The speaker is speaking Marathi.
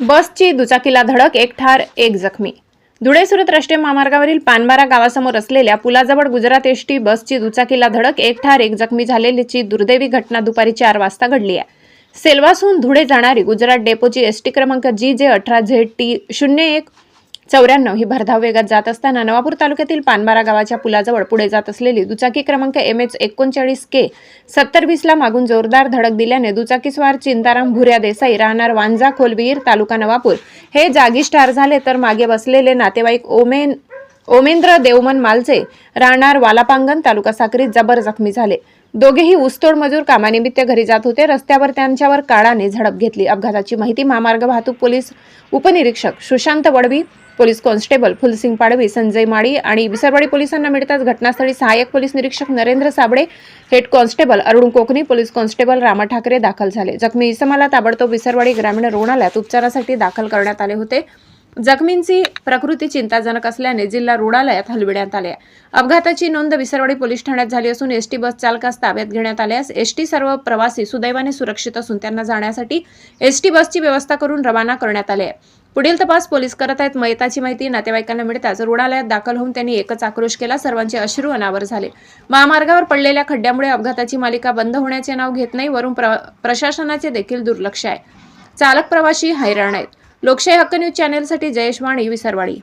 बसची दुचाकीला धडक एक ठार एक जखमी. धुळे सुरत राष्ट्रीय महामार्गावरील पानबारा गावासमोर असलेल्या पुलाजवळ गुजरात एसटी बसची दुचाकीला धडक एक ठार एक जखमी झालेलीची दुर्दैवी घटना दुपारी चार वाजता घडली आहे. सेलवासहून धुळे जाणारी गुजरात डेपोची एसटी क्रमांक जी जे अठरा झेड टी शून्य एक चौऱ्याण्णव ही भरधाव वेगात जात असताना नवापूर तालुक्यातील पानबारा गावाच्या पुलाजवळ पुढे जात असलेली दुचाकी क्रमांक एम एच एकोणचाळीस के सत्तर वीसला मागून जोरदार धडक दिल्याने दुचाकीस्वार चिंताराम भुऱ्या देसाई राहणार वांजा खोलवीर तालुका नवापूर. हे जागीच ठार झाले तर मागे बसलेले नातेवाईक ओमेन ओमेंद्र देवमन मालचे राहणार वालापांगण तालुका साक्रीत जबर जखमी झाले. दोघेही ऊसतोड मजूर कामानिमित्त घरी जात होते. रस्त्यावर त्यांच्यावर काळाने झडप घेतली. अपघाताची माहिती महामार्ग वाहतूक पोलीस उपनिरीक्षक सुशांत वडवी पोलीस कॉन्स्टेबल फुलसिंग पाडवी संजय माळी आणि विसरवाडी पोलिसांना मिळताच घटनास्थळी सहाय्यक पोलीस निरीक्षक Narendra Sable head constable Arun Kokani police constable Rama Thakare दाखल झाले. जखमी इसमाला ताबडतोब विसरवाडी ग्रामीण रुग्णालयात उपचारासाठी दाखल करण्यात आले होते. जखमींची प्रकृती चिंताजनक असल्याने जिल्हा रुग्णालयात हलविण्यात आले. अपघाताची नोंद विसरवाडी पोलीस ठाण्यात झाली असून एसटी बस चालकास ताब्यात घेण्यात आल्यास एसटी सर्व प्रवासी सुदैवाने सुरक्षित असून त्यांना जाण्यासाठी एसटी बसची व्यवस्था करून रवाना करण्यात आले. आहे पुढील तपास पोलीस करत आहेत. मयताची माहिती नातेवाईकांना मिळताच रुग्णालयात दाखल होऊन त्यांनी एकच आक्रोश केला. सर्वांचे अश्रू अनावर झाले. महामार्गावर पडलेल्या खड्ड्यामुळे अपघाताची मालिका बंद होण्याचे नाव घेत नाही. वरून प्र प्रशासनाचे देखील दुर्लक्ष आहे. चालक प्रवाशी हैराण आहेत. लोकशाही हक्क न्यूज चॅनेलसाठी जयेश वाणी विसरवाडी.